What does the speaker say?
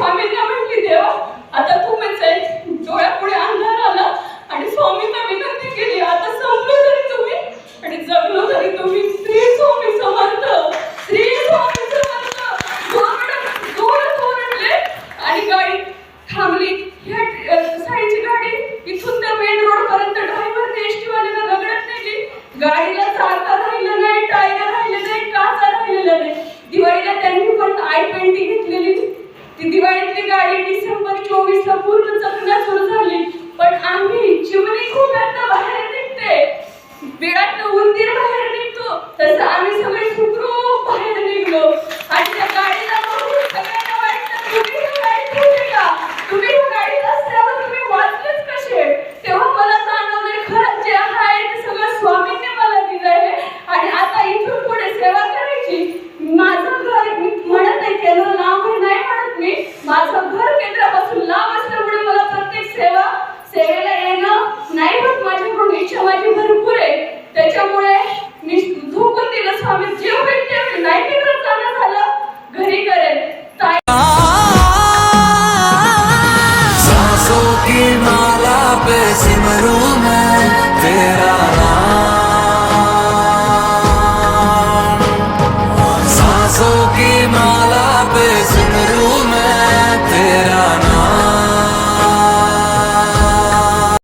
स्वामींना म्हटली देवा आता तू म्हणजे डोळ्यापुढे अंधार आला आणि स्वामींना विनंती केली आता संपलो तरी तुम्ही आणि जगलो तरी तुम्ही स्त्री स्वामी समर्थ स्त्री स्वामी समर्थ. जोरात ओरडले आणि गाडी थांबली. ह्या साईची गाडी इथून त्या मेन रोड पर्यंत ड्रायव्हर ते एसटीवाले गाडी डिसेंबर चोवीस ला पूर्ण चकल्या सुरू झाली. पण आम्ही की माला पे सिमरू मैं तेरा